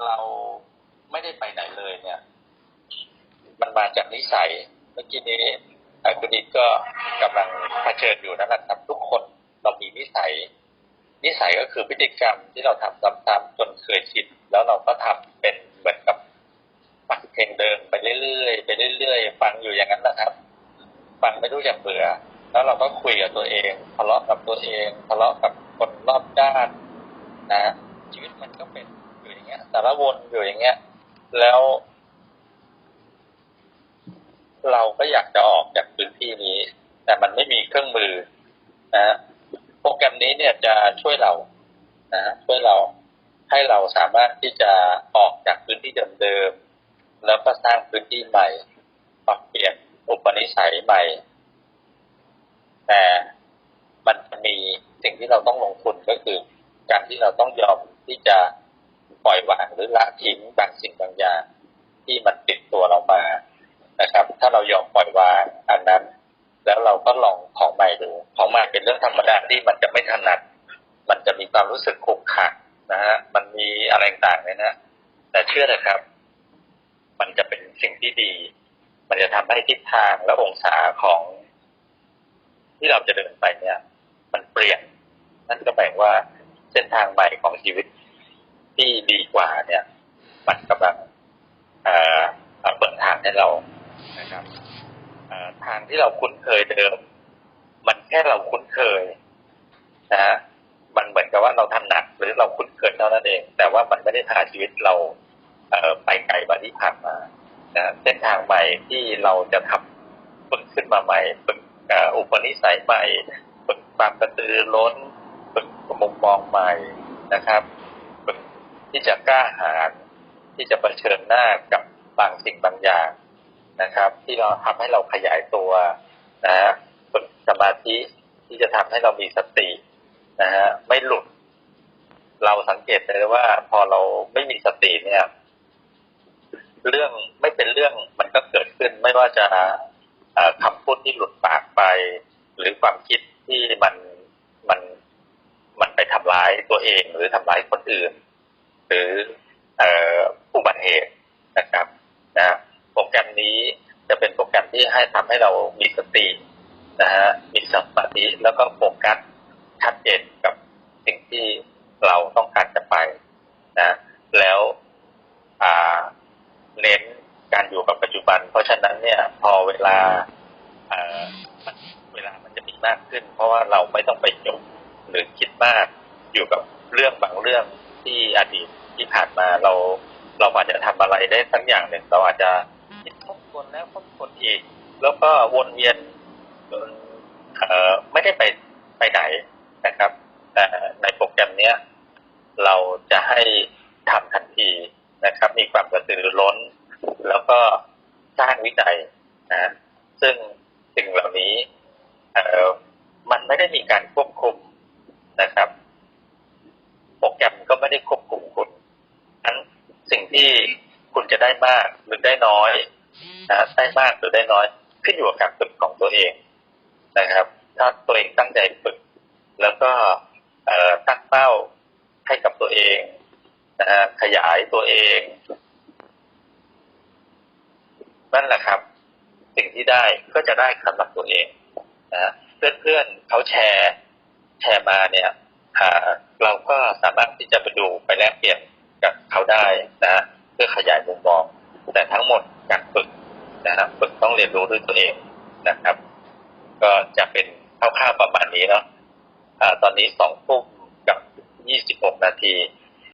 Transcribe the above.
เราไม่ได้ไปไหนเลยเนี่ย มันมาจากนิสัยเมื่อกี้นี้เอ่อคุณนิดก็กำลังเผชิญอยู่นั่นแหละครับทุกคนเรามีนิสัย นิสัยก็คือพฤติกรรมที่เราทำซ้ำๆจนเคยชินแล้วเราก็ทำเป็นเหมือนกับฟังเพลงเดิมไปเรื่อยๆไปเรื่อยๆฟังอยู่อย่างนั้นนะครับ ฟังไม่รู้จักเบื่อ แล้วเราก็คุยกับตัวเองทะเลาะกับตัวเองทะเลาะกับคนรอบด้านนะชีวิตมันก็เป็น อยู่อย่างเงี้ยสารวนอยู่อย่างเงี้ย แล้ว เราก็อยากจะออกจากพื้นที่นี้ แต่มันไม่มีเครื่องมือนะโปรแกรมนี้เนี่ยจะช่วยเรานะช่วยเราให้เราสามารถที่จะออกจากพื้นที่เดิมๆแล้วก็สร้างพื้นที่ใหม่ ปรับเปลี่ยนอุปนิสัยใหม่ แต่มันจะมีสิ่งที่เราต้องลงทุนก็คือ การที่เราต้องยอมที่จะ ปล่อยวางหรือละทิ้งบางสิ่งบางอย่าง ที่มันติดตัวเรามานะครับ ถ้าเรายอมปล่อยวางอันนั้น แล้วเราก็ลองของใหม่ดูของใหม่เป็นเรื่องธรรมดาที่มันจะไม่ถนัด มันจะมีความรู้สึกขรุกขระนะฮะมันมีอะไรต่างเนี่ยนะ แต่เชื่อนะครับ มันจะเป็นสิ่งที่ดี มันจะทำให้ทิศทางและองศาของ ที่เราจะเดินไปเนี่ย มันเปลี่ยนนั่นก็แปลว่าเส้นทางใหม่ของชีวิต ที่ดีกว่าเนี่ย มันกำลังเอ่อเอ่อเปิดทางให้เรานะครับทางที่เราคุ้นเคยเดิม มันแค่เราคุ้นเคยนะฮะมันเหมือนกับว่าเราถนัดหรือเราคุ้นเคยเท่านั้นเอง แต่ว่ามันไม่ได้พาชีวิตเราเไปไกลกว่าที่ผ่านมานะเส้นทางใหม่ที่เราจะทำฝึกขึ้นมาใหม่ฝึกเอ่ออุปนิสัยใหม่ฝึกความกระตือร้นฝึกมุมมองใหม่นะครับ ที่จะกล้าหาญที่จะเผชิญหน้ากับบางสิ่งบางอย่างนะครับ ที่เราทำให้เราขยายตัวนะฮะฝึกสมาธิที่จะทำให้เรามีสตินะฮะไม่หลุด เราสังเกตเลยว่า พอเราไม่มีสติเนี่ย เรื่องไม่เป็นเรื่องมันก็เกิดขึ้น ไม่ว่าจะคำพูดที่หลุดปากไป หรือความคิดที่มันมันมันไปทำร้ายตัวเองหรือทำร้ายคนอื่น หรืออุบัติเหตุนะครับนะโปรแกรมนี้จะเป็นโปรแกรมที่ให้ทำให้เรามีสตินะฮะมีสมาธิแล้วก็โฟกัสชัดเจนกับสิ่งที่เราต้องการจะไปนะ แล้วเน้นการอยู่กับปัจจุบัน เพราะฉะนั้นเนี่ย พอเวลาเอ่อมันเวลามันจะมีมากขึ้น เพราะว่าเราไม่ต้องไปจมหรือคิดมากอยู่กับเรื่องบางเรื่อง ที่อดีตที่ผ่านมาเรา เราอาจจะทำอะไรได้สักอย่างหนึ่งเราอาจจะคิดทบทวนแล้วทบทวนอีก แล้วก็วนเวียนจนเอ่อไม่ได้ไปไปไหนนะครับ แต่ในโปรแกรมเนี้ยเราจะให้ทำทันทีนะครับ มีความกระตือรือร้น แล้วก็สร้างวิจัยนะซึ่งสิ่งเหล่านี้เอ่อมันไม่ได้มีการควบคุมนะครับ โปรแกรมก็ไม่ได้ควบคุมคุณนั้นสิ่งที่คุณจะได้ มากหรือได้น้อยนะได้มากหรือได้น้อย ขึ้นอยู่กับการฝึกของตัวเองนะครับ ถ้าตัวเองตั้งใจฝึก แล้วก็เอ่อตั้งเป้าให้กับตัวเองนะฮะขยายตัวเองนั่นแหละครับ สิ่งที่ได้ก็จะได้สำหรับตัวเองนะฮะเพื่อนๆเขาแชร์แชร์มาเนี่ยอ่าเราก็สามารถที่จะไปดูไปแลกเปลี่ยนกับเขาได้นะฮะเพื่อขยายมุมมอง แต่ทั้งหมดการฝึกนะครับฝึกต้องเรียนรู้ด้วยตัวเองนะครับ ก็จะเป็นคร่าวๆประมาณนี้เนาะะตอนนี้สองทุ่มกับยี่สิบหกนาที